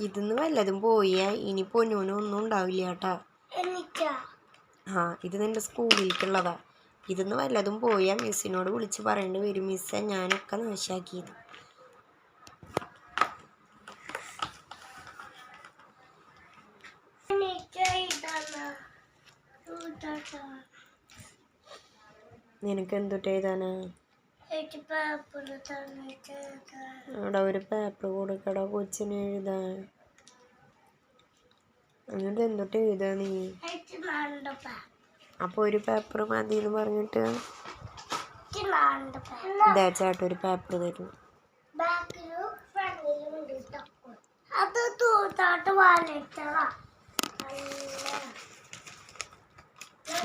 ഇതിന്ന് വല്ലതും പോയാ ഇനി പൊന്നൂനും ഒന്നും ഉണ്ടാവില്ല കേട്ടാ. ആ ഇത് നിന്റെ സ്കൂളിലേക്കുള്ളതാ. ഇതിന്ന് വല്ലതും പോയാ മിസ്സിനോട് വിളിച്ച് പറയേണ്ടി വരും. മിസ്സെ ഞാനൊക്കെ നാശാക്കിയത്. നിനക്ക് എന്തുട്ട് എഴുതാനാ അവിടെ ഒരു പേപ്പർ കൊടുക്കടാ കൊച്ചിന് എഴുതാൻ. എന്നിട്ട് എന്തുട്ട് എഴുതാ നീ? അപ്പൊ അപ്പോൾ ഒരു പേപ്പർ മതി എന്ന് പറഞ്ഞിട്ട്? എനിക്ക് നാണ്ട ഇതാ ചേട്ടാ ഒരു പേപ്പർ തരും. അത് തൂത്താട്ട് വാലിട്ടതാ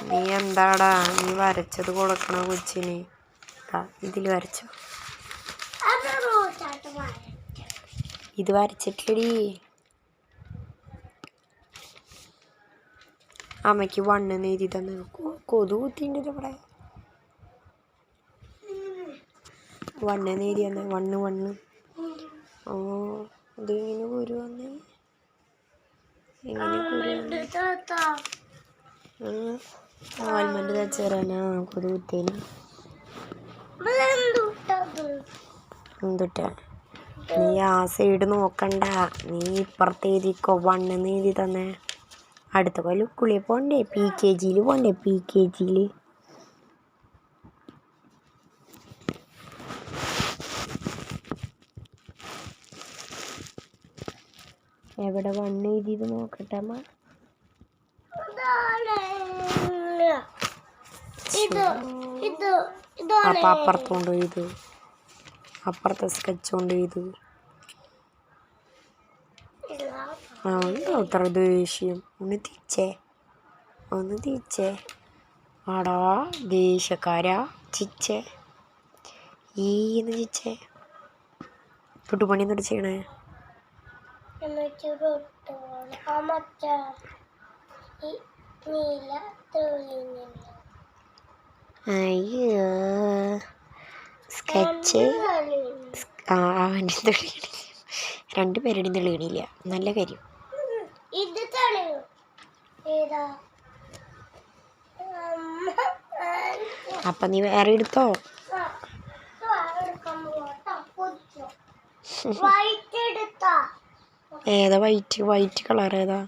നീ എന്താടാ നീ വരച്ചത് കൊടുക്കണ കൊച്ചിന്? ഇതിൽ വരച്ചോ. ഇത് വരച്ചിട്ടില്ലടി. അമ്മയ്ക്ക് വണ്ണ് നേരി തന്നെ. കൊതു കുത്തിണ്ട് ഇവിടെ. വണ്ണ് നേരി തന്നെ. One one. ഓ ഇത് ഇങ്ങനെ കുരു വന്ന്. എങ്ങനെ കുരു തരാനാ കൊതു കുത്തേന് എന്തുട്ടാ? നീ ആ സൈഡ് നോക്കണ്ട. നീ ഇപ്പുറത്ത് എഴുതിക്കോ വണ്ണ് എഴുതി തന്നെ. അടുത്ത പോലെ കുളിയെ പോണ്ടേ പി കെ ജിയിൽ പോണ്ടേ? പി കെ ജിയിൽ എവിടെ വണ്ണ് എഴുതിയത് നോക്കട്ടെ അമ്മ? ഇതാണ് അപ്പം അപ്പുറത്ത് കൊണ്ട് എഴുതു അപ്പുറത്തെ സ്കെച്ച് കൊണ്ട് ചെയ്തു ഉണ്ടോ അത്ര ദേഷ്യം? ഒന്ന് തിരിച്ചേ. ഒന്ന് തിരിച്ചേ. ആടാ ദേഷ്യക്കാരാ. ചിച്ചേ. ഈന്ന് ചിച്ചേ. തൊട്ടുപണി എന്നിട്ട് ചെയ്യണേ? നീല തെളിഞ്ഞില്ല അയ്യോ സ്കെച്ച് അവന്റെ തെളിയണില്ല രണ്ടുപേരുടെയും തെളിയണില്ല നല്ല കാര്യം. അപ്പം നീ വേറെ എടുത്തോ? ഏതാ വൈറ്റ് വൈറ്റ് കളർ ഏതാ?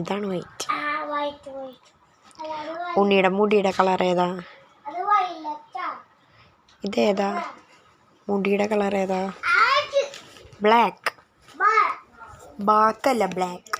ഇതാണ് വൈറ്റ് വൈറ്റ് ഉണ്ണിയുടെ മുടിയുടെ കളർ ഏതാ? ഇതേതാ? മുടിയുടെ കളർ ഏതാ? Black ബാക്കല്ല black